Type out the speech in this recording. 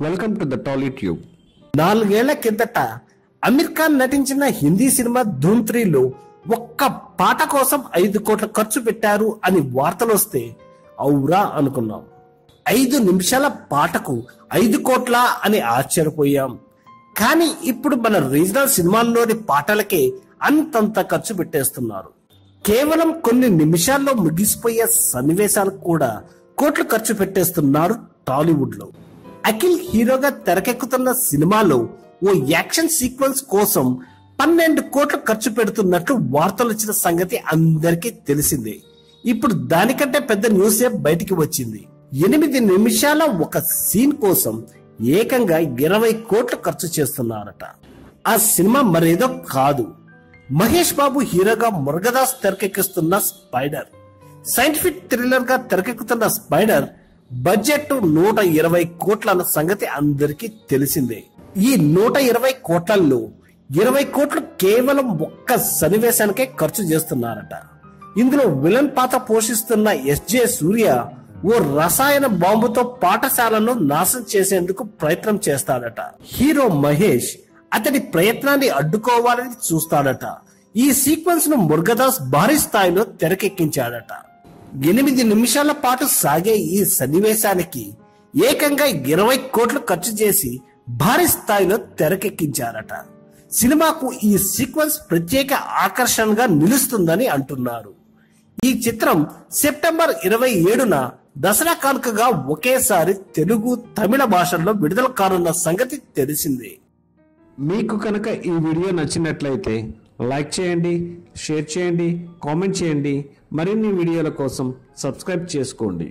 Welcome to the Tolly Tube నాలుగేళ్ళ కిందట అమీర్ ఖాన్ నటించిన హిందీ సినిమా ధూమ్ త్రీలో ఒక్క పాట కోసం ఐదు కోట్ల ఖర్చు పెట్టారు అని వార్తలు వస్తే ఔరా అనుకున్నాం. ఐదు నిమిషాల పాటకు ఐదు కోట్ల అని ఆశ్చర్యపోయాం. కానీ ఇప్పుడు మన రీజనల్ సినిమాల్లోని పాటలకే అంతంత ఖర్చు పెట్టేస్తున్నారు. కేవలం కొన్ని నిమిషాల్లో ముగిసిపోయే సన్నివేశాలకు కూడా కోట్లు ఖర్చు పెట్టేస్తున్నారు టాలీవుడ్లో అఖిల్ హీరోగా తెరకెక్కుతున్న సినిమాలో ఓ యాక్షన్ సీక్వెన్స్ కోసం పన్నెండు కోట్లు ఖర్చు పెడుతున్నట్లు వార్తలు వచ్చిన సంగతి అందరికీ తెలిసిందే. ఇప్పుడు దానికంటే పెద్ద న్యూస్ బయటికి వచ్చింది. ఎనిమిది నిమిషాల ఒక సీన్ కోసం ఏకంగా ఇరవై కోట్లు ఖర్చు చేస్తున్నారట. ఆ సినిమా మరేదో కాదు. మహేష్ బాబు హీరోగా మురుగదాస్ తెరకెక్కిస్తున్న స్పైడర్. సైంటిఫిక్ థ్రిల్లర్గా తెరకెక్కుతున్న స్పైడర్ బడ్జెట్ నూట ఇరవై కోట్ల అన్న సంగతి అందరికీ తెలిసిందే. ఈ నూట ఇరవై కోట్లలో ఇరవై కోట్లు కేవలం ఒక్క సన్నివేశానికే ఖర్చు చేస్తున్నారట. ఇందులో విలన్ పాత్ర పోషిస్తున్న ఎస్జే సూర్య ఓ రసాయన బాంబుతో పాఠశాలను నాశనం చేసేందుకు ప్రయత్నం చేస్తాడట. హీరో మహేష్ అతడి ప్రయత్నాన్ని అడ్డుకోవాలని చూస్తాడట. ఈ సీక్వెన్స్ను మురుగదాస్ భారీ స్థాయిలో తెరకెక్కించాడట. ఎనిమిది నిమిషాల పాటు సాగే ఈ సన్నివేశానికి ఏకంగా ఇరవై కోట్లు ఖర్చు చేసి భారీ స్థాయిలో తెరకెక్కించారట. సినిమాకు ఈ సీక్వెన్స్ ప్రత్యేక ఆకర్షణగా నిలుస్తుందని అంటున్నారు. ఈ చిత్రం సెప్టెంబర్ ఇరవై ఏడున దసరా కానుకగా ఒకేసారి తెలుగు తమిళ భాషల్లో విడుదల కానున్న సంగతి తెలిసిందే. మీకు కనుక ఈ వీడియో నచ్చినట్లయితే లైక్ చేయండి షేర్ చేయండి కామెంట్ చేయండి. మరిన్ని వీడియోల కోసం సబ్స్క్రైబ్ చేసుకోండి.